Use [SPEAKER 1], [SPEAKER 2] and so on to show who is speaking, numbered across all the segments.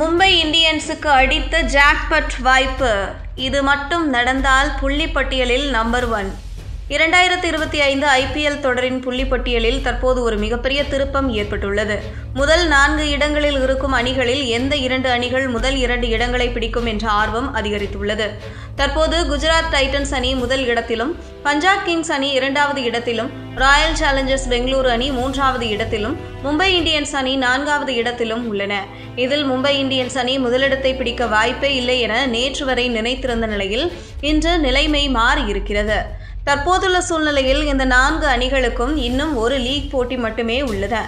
[SPEAKER 1] மும்பை இந்தியன்ஸுக்கு அடித்த ஜாக்பட் வாய்ப்பு. இது மட்டும் நடந்தால் புள்ளி பட்டியலில் நம்பர் ஒன் இரண்டாயிரத்தி இருபத்தி ஐந்து ஐபிஎல் தொடரின் புள்ளிப்பட்டியலில் தற்போது ஒரு மிகப்பெரிய திருப்பம் ஏற்பட்டுள்ளது. முதல் நான்கு இடங்களில் இருக்கும் அணிகளில் எந்த இரண்டு அணிகள் முதல் இரண்டு இடங்களை பிடிக்கும் என்ற ஆர்வம் அதிகரித்துள்ளது. தற்போது குஜராத் டைட்டன்ஸ் அணி முதல் இடத்திலும் பஞ்சாப் கிங்ஸ் அணி இரண்டாவது இடத்திலும் ராயல் சேலஞ்சர்ஸ் பெங்களூரு அணி மூன்றாவது இடத்திலும் மும்பை இந்தியன்ஸ் அணி நான்காவது இடத்திலும் உள்ளன. இதில் மும்பை இந்தியன்ஸ் அணி முதலிடத்தை பிடிக்க வாய்ப்பே இல்லை என நேற்று வரை நினைத்திருந்த நிலையில் இன்று நிலைமை மாறியிருக்கிறது. தற்போதுள்ள சூழ்நிலையில் இந்த நான்கு அணிகளுக்கும் இன்னும் ஒரு லீக் போட்டி மட்டுமே உள்ளது.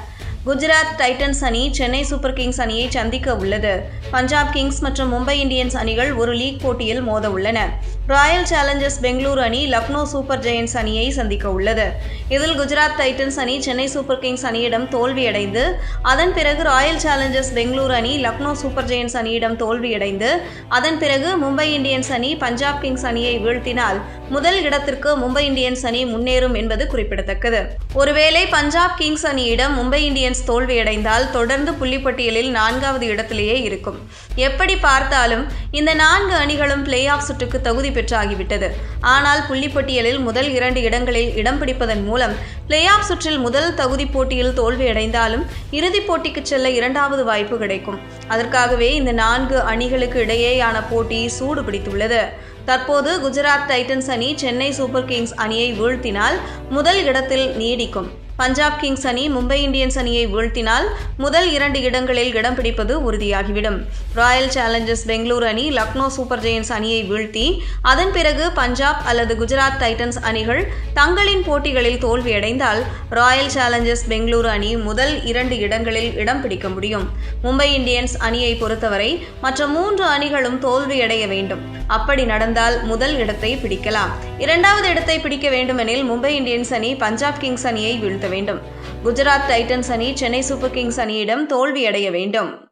[SPEAKER 1] குஜராத் டைட்டன்ஸ் அணி சென்னை சூப்பர் கிங்ஸ் அணியை சந்திக்க உள்ளது. பஞ்சாப் கிங்ஸ் மற்றும் மும்பை இந்தியன்ஸ் அணிகள் ஒரு லீக் போட்டியில் மோத உள்ளன ராயல் சேலஞ்சர்ஸ் பெங்களூரு அணி லக்னோ சூப்பர் ஜெயன்ஸ் அணியை சந்திக்க உள்ளது. இதில் குஜராத் டைட்டன்ஸ் அணி சென்னை சூப்பர் கிங்ஸ் அணியிடம் தோல்வியடைந்து அதன் பிறகு ராயல் சேலஞ்சர்ஸ் பெங்களூரு அணி லக்னோ சூப்பர் ஜெயன்ஸ் அணியிடம் தோல்வியடைந்து அதன் பிறகு மும்பை இந்தியன்ஸ் அணி பஞ்சாப் கிங்ஸ் அணியை வீழ்த்தினால் முதல் இடத்திற்கு மும்பை இந்தியன்ஸ் அணி முன்னேறும் என்பது குறிப்பிடத்தக்கது. ஒருவேளை பஞ்சாப் கிங்ஸ் அணியிடம் மும்பை இந்தியன்ஸ் தோல்வியடைந்தால் தொடர்ந்து புள்ளிப்பட்டியலில் நான்காவது இடத்திலேயே இருக்கும். எப்படி பார்த்தாலும் இந்த நான்கு அணிகளும் பிளே ஆஃப் சுற்றுக்கு தகுதி பெற்றாகிவிட்டது. ஆனால் புள்ளிப்பட்டியலில் முதல் இரண்டு இடங்களில் இடம் பிடிப்பதன் மூலம் பிளே ஆஃப் சுற்றில் முதல் தகுதி போட்டியில் தோல்வியடைந்தாலும் இறுதிப் போட்டிக்கு செல்ல இரண்டாவது வாய்ப்பு கிடைக்கும். அதற்காகவே இந்த நான்கு அணிகளுக்கு இடையேயான போட்டி சூடு பிடித்துள்ளது தற்போது குஜராத் டைட்டன்ஸ் அணி சென்னை சூப்பர் கிங்ஸ் அணியை வீழ்த்தினால் முதல் இடத்தில் நீடிக்கும். பஞ்சாப் கிங்ஸ் அணி மும்பை இந்தியன்ஸ் அணியை வீழ்த்தினால் முதல் இரண்டு இடங்களில் இடம் பிடிப்பது உறுதியாகிவிடும். ராயல் சேலஞ்சர்ஸ் பெங்களூரு அணி லக்னோ சூப்பர் ஜெயன்ஸ் அணியை வீழ்த்தி அதன் பிறகு பஞ்சாப் அல்லது குஜராத் டைட்டன்ஸ் அணிகள் தங்களின் போட்டிகளில் தோல்வியடைந்தால் ராயல் சேலஞ்சர்ஸ் பெங்களூரு அணி முதல் இரண்டு இடங்களில் இடம் பிடிக்க முடியும். மும்பை இந்தியன்ஸ் அணியை பொறுத்தவரை மற்ற மூன்று அணிகளும் தோல்வியடைய வேண்டும். அப்படி நடந்தால் முதல் இடத்தை பிடிக்கலாம். இரண்டாவது இடத்தை பிடிக்க வேண்டுமெனில் மும்பை இந்தியன்ஸ் அணி பஞ்சாப் கிங்ஸ் அணியை வீழ்த்தி வேண்டும். குஜராத் டைட்டன்ஸ் அணி சென்னை சூப்பர் கிங்ஸ் அணியிடம் தோல்வியடைய வேண்டும்.